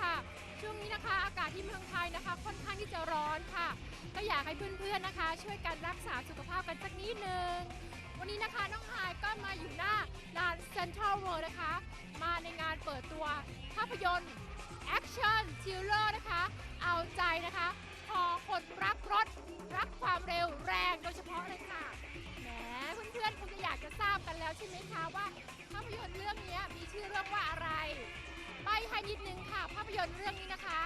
ค่ะ ช่วงนี้นะคะอากาศที่เมืองไทยนะคะ ค่อนข้างที่จะร้อนค่ะ ก็อยากให้เพื่อนๆนะคะ ช่วยกันรักษาสุขภาพกันสักนิดนึง วันนี้นะคะน้องไฮายก็มาอยู่หน้าลานเซ็นทรัลเวิลด์นะคะ มาในงานเปิดตัวภาพยนตร์แอคชั่นทิลเลอร์นะคะ เอาใจนะคะพอคนรักรถรักความเร็วแรงโดยเฉพาะเลยค่ะแหมเพื่อนๆคงจะอยากจะทราบกันแล้วใช่ไหมคะว่าาพยนตร์เรื่องนี้มีชื่อเรื่องว่าอะไรใบให้นิดนึงค่ะ ภาพยนตร์เรื่องนี้นะคะ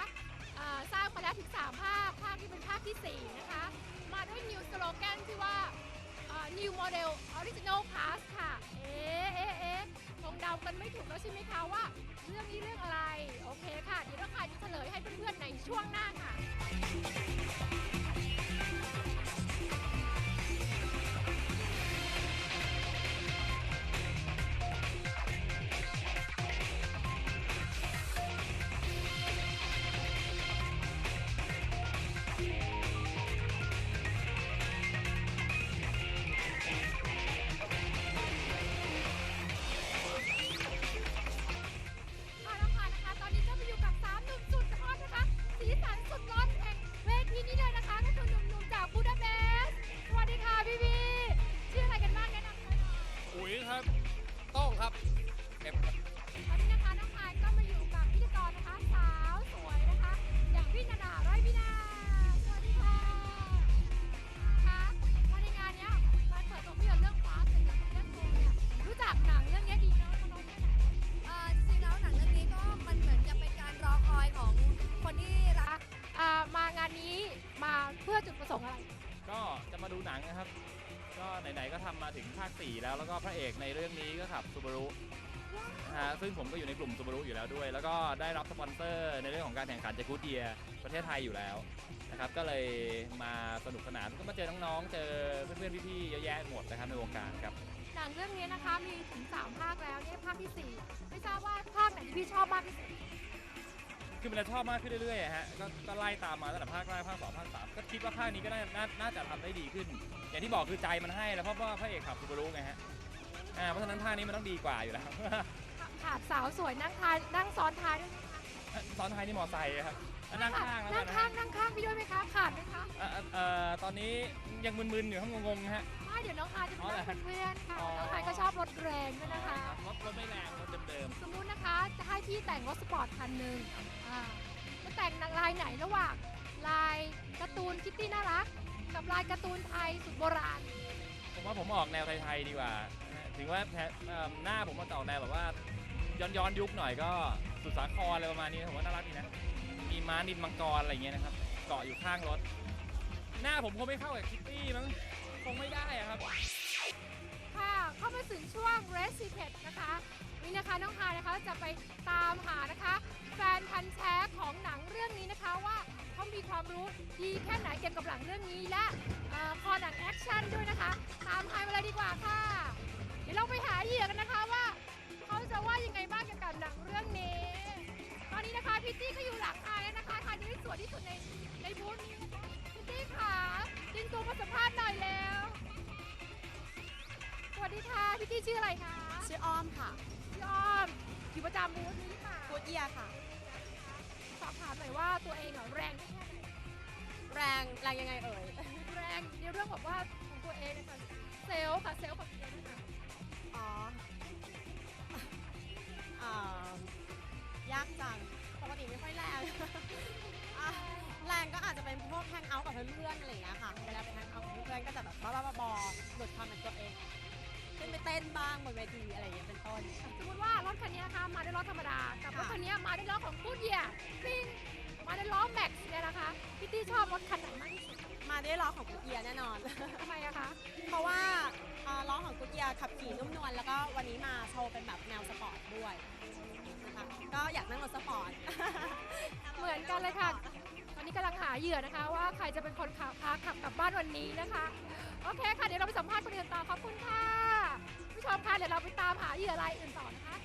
สร้างมาแล้วถึง 3 ภาค ภาคที่เป็นภาคทีสี่ 4 นะคะ มาด้วยนิวสโลแกนที่ว่า New Model Original Pass ค่ะ เอ๊ะเอ๊ะเอ๊ะคงเดากันไม่ถูกแล้วใช่ไหมคะว่า เรื่องนี้เรื่องอะไร โอเคค่ะ เดี๋ยวเราค่ะจะเฉลยให้เพื่อนๆในช่วงหน้าค่ะ เพื่อจุดประสงค์อะไร ก็จะมาดูหนังนะครับ ก็ไหนๆก็ทำมาถึงภาค 4 แล้วแล้วก็พระเอกในเรื่องนี้ก็ขับซูบารุนะฮะซึ่งผมก็อยู่ในกลุ่มซูบารุอยู่แล้วด้วย แล้วก็ได้รับสปอนเซอร์ในเรื่องของการแข่งขันจากกูเดียประเทศไทยอยู่แล้วนะครับก็เลยมาสนุกสนานก็มาเจอน้องๆเจอเพื่อนๆพี่ๆเยอะแยะหมดนะครับในวงการครับหนังเรื่องนี้นะคะมีถึง 3 ภาคแล้วเนี่ยภาคที่ 4 ไม่ทราบว่าภาคไหนที่พี่ชอบมากที่สุด คือมันจะชอบมากขึ้นเรื่อยๆอะฮะก็ก็ไล่ตามมาตั้งแต่ภาคแรกภาคสองภาคสามก็คิดว่าภาคนี้ก็น่าน่าน่าจะทำได้ดีขึ้น อย่างที่บอกคือใจมันให้แล้วเพราะว่าพระเอกขับซูบารุไงฮะอ่าเพราะฉะนั้นภาคนี้มันต้องดีกว่าอยู่แล้ว ขาดสาวสวยนั่งท้ายนั่งซ้อนท้ายด้วยไหมคะตอนท้ายนี่มอไซค์ครับอะนั่งข้างแล้วนั่กังนนะข้างนั่งข้างพี่ด้วยไหมคะขาดไหมคะเอ่อเอ่อเอ่อตอนนี้ยังมึนๆอยู่ข้างงงๆฮะ ไม่เดี๋ยวน้องอายจะไปอ๋อเหรอนั่งเป็นเพื่อนค่ะอ๋อ น้องอายก็ชอบรถแรงด้วยนะคะ รถรถไม่แรงรถเดิมส พี่แต่งรถสปอร์ตคันหนึ่งอ่าจะแต่งลายไหนระหว่างลายการ์ตูนคิตตี้น่ารัก กับลายการ์ตูนไทยสุดโบราณๆผมว่าผมออกแนวไทยๆดีกว่านะฮะถึงว่าแพเอิ่มหน้าผมมันจะออกแนวแบบว่า ย้อนย้อนๆยุคหน่อยก็สุดสาครอะไรประมาณนี้ผมว่าน่ารักดีนะ มีม้านินมังกรอะไรอย่างเงี้ยนะครับ เกาะอยู่ข้างรถ หน้าผมคงไม่เข้ากับคิตตี้มั้งคงไม่ได้อะครับ ค่ะ เข้ามาถึงช่วง Red Secret นะคะ นี่นะคะน้องฮายนะคะจะไปตามหานะคะ แฟนพันธ์แท้ของหนังเรื่องนี้นะคะว่าเขามีความรู้ดีแค่ไหนเกี่ยวกับหนังเรื่องนี้และเอ่อคอหนังแอคชั่นด้วยนะคะ ตามฮายมาเลยดีกว่าค่ะ เดี๋ยวเราไปหาเหยื่อกันนะคะว่าเขาจะว่ายังไงบ้างเกี่ยวกับหนังเรื่องนี้ ตอนนี้นะคะพี่ตี้ก็อยู่หลังฮายแล้วนะคะทานนี้สวยที่สุดในในบูธนี้นะคะพี่ตี้ค่ะจินตัวมาสัมภาษณ์หน่อยแล้ว สวัสดีค่ะพี่ตี้ชื่ออะไรคะ ชื่ออ้อมค่ะ พี่อ้อมอยู่ประจำบูธนี้หรือเปล่ากูดเอียค่ะ สอบถามหน่อยว่าตัวเองอะแรงแค่ไหนแรงแรงยังไงเอ่ย แรงในเรื่องแบบว่าของตัวเองนะคะเซลล์ค่ะเซลล์ของตัวเองนะคะอ๋ออ่ายากจัง ปกติไม่ค่อยแรงอะแรงก็อาจจะเป็นพวกแฮงเอาท์กับเพื่อนๆอะไรอย่างเงี้ยค่ะ เวลาไปแฮงเอาท์กับเพื่อนๆก็จะแบบบ้าๆบอๆหลุดความเป็นตัวเอง ขึ้นไปเต้นบ้างบนเวทีอะไรอย่างเงี้ยเป็นต้น สมมติว่ารถคันนี้นะคะมาด้วยล้อธรรมดากับรถค่ะ คันนี้มาด้วยล้อของกูดเยียซิงมาด้วยล้อแม็กซ์เนี่ยนะคะพี่ตี้ชอบรถคันไหนมากที่สุดมาด้วยล้อของกูดเอียแน่นอน ทำไมอะคะเพราะว่าเอ่อล้อของกูดเอียขับขี่นุ่มนวลแล้วก็วันนี้มาโชว์เป็นแบบแนวสปอร์ตด้วยนะคะก็อยากนั่งรถสปอร์ต เหมือนกันเลยค่ะ ตอนนี้กำลังหาเหยื่อนะคะ ว่าใครจะเป็นคนขับพาขับกลับบ้านวันนี้นะคะ โอเคค่ะ เดี๋ยวเราไปสัมภาษณ์คนอื่นต่อขอบคุณค่ะผู้ ชมค่ะเดี๋ยวเราไปตามหาเหยื่อรายอื่นต่อนะคะ